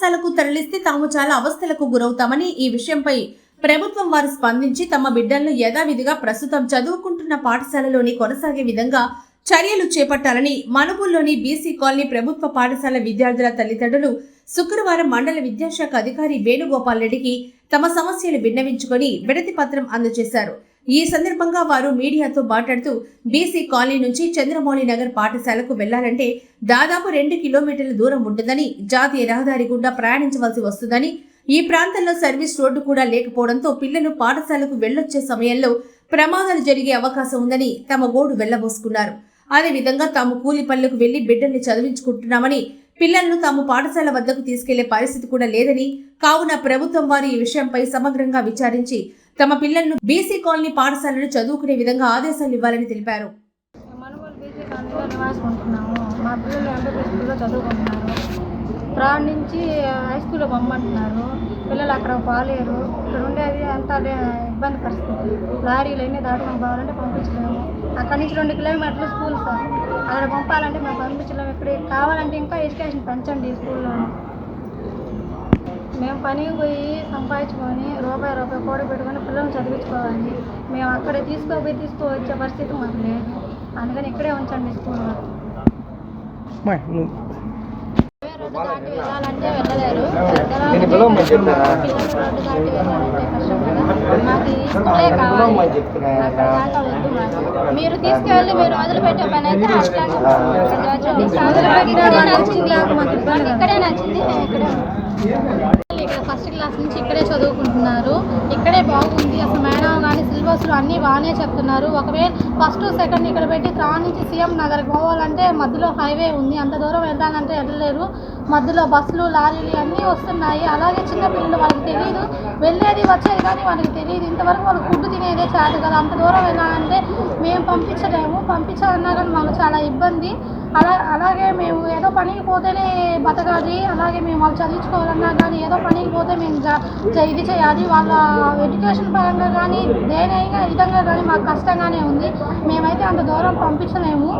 పాఠశాలకు తరలిస్తే తాము చాలా అవస్థలకు గురవుతామని ఈ విషయంపై ప్రభుత్వం వారు స్పందించి తమ బిడ్డలను యథావిధిగా ప్రస్తుతం చదువుకుంటున్న పాఠశాలలోని కొనసాగే విధంగా చర్యలు చేపట్టాలని మనుబుల్లోని బీసీ కాలనీ ప్రభుత్వ పాఠశాల విద్యార్థుల తల్లిదండ్రులు శుక్రవారం మండల విద్యాశాఖ అధికారి వేణుగోపాల్ రెడ్డికి తమ సమస్యలు విన్నవించుకొని విడతి పత్రం అందజేశారు. ఈ సందర్భంగా వారు మీడియాతో మాట్లాడుతూ బీసీ కాలనీ నుంచి చంద్రమౌళి నగర్ పాఠశాలకు వెళ్ళాలంటే దాదాపు రెండు కిలోమీటర్ల దూరం ఉంటుందని జాతీయ రహదారి గుండా ప్రయాణించవలసి వస్తుందని ఈ ప్రాంతంలో సర్వీస్ రోడ్డు కూడా లేకపోవడంతో పిల్లలు పాఠశాలకు వెళ్ళొచ్చే సమయంలో ప్రమాదాలు జరిగే అవకాశం ఉందని తమ గోడు వెళ్ళబోసుకున్నారు. అదేవిధంగా తాము కూలి పనులకు వెళ్ళి బిడ్డల్ని చదివించుకుంటున్నామని పిల్లలను తాము పాఠశాల వద్దకు తీసుకెళ్ళే పరిస్థితి కూడా లేదని కావున ప్రభుత్వం వారు ఈ విషయంపై సమగ్రంగా విచారించి తమ పిల్లలను బీసీ కాలనీ పాఠశాలను చదువుకునే విధంగా ఆదేశాలు ఇవ్వాలని తెలిపారు. మనుగోలు బీసీ మా పిల్లలు ఎంపీ స్కూల్లో చదువుకుంటున్నారు. ప్రాణ్ నుంచి హై స్కూల్లో పంపమంటున్నారు పిల్లలు అక్కడ పోలేరు. ఇక్కడ ఉండేది అంత ఇబ్బంది పరిస్థితి. లారీలు అన్నీ దాటడం కావాలంటే పంపించలేము. అక్కడి నుంచి రెండు కిలోమీటర్లు స్కూల్ సార్. అక్కడ పంపాలంటే మేము పంపించలేము ఇక్కడ కావాలంటే ఇంకా ఎడ్యుకేషన్ పెంచండి స్కూల్లో మేము పనికి పోయి సంపాదించుకొని రూపాయి రూపాయి కూడ పెట్టుకొని పిల్లల్ని చదివించుకోవాలి. మేము అక్కడే తీసుకోపోయి తీసుకువచ్చే పరిస్థితి మాకు లేదు. అందుకని ఇక్కడే ఉంచండి స్కూల్ వెళ్ళాలంటే వెళ్ళలేరు మాకు స్కూలే కావాలి. మీరు తీసుకెళ్ళి మీరు వదిలిపెట్టే పని అయితే అట్లా ఇక్కడే నచ్చింది ఇక్కడే నచ్చింది ఇక్కడే పిల్లలు ఇక్కడ ఫస్ట్ క్లాస్ నుంచి ఇక్కడే చదువుకుంటున్నారు. ఇక్కడే బాగుంది. అసలు మేడం కానీ సిలబస్లు అన్నీ బాగానే చెప్తున్నారు. ఒకవేళ ఫస్ట్ సెకండ్ ఇక్కడ పెట్టి త్రా నుంచి సీఎం నగర్కి పోవాలంటే మధ్యలో హైవే ఉంది. అంత దూరం వెళ్ళాలంటే వెళ్ళలేరు. మధ్యలో బస్సులు లారీలు అన్నీ వస్తున్నాయి. అలాగే చిన్నపిల్లలు వాళ్ళకి తెలియదు వెళ్ళేది వచ్చేది కానీ వాళ్ళకి తెలియదు ఇంతవరకు వాళ్ళు ఫుడ్ తినేదే చాలు కదా. అంత దూరం వెళ్ళాలంటే మేము పంపించలేము. పంపించాలన్నా కానీ మాకు చాలా ఇబ్బంది. అలా అలాగే మేము ఏదో పనికి పోతేనే బతకాలి. అలాగే మేము వాళ్ళు చదివించుకోవాలన్నా కానీ ఏదో పనికి పోతే మేము జ- ఇది చేయాలి వాళ్ళ ఎడ్యుకేషన్ పరంగా కానీ దేనైనా విధంగా కానీ మాకు కష్టంగానే ఉంది. మేమైతే అంత దూరం పంపించలేము.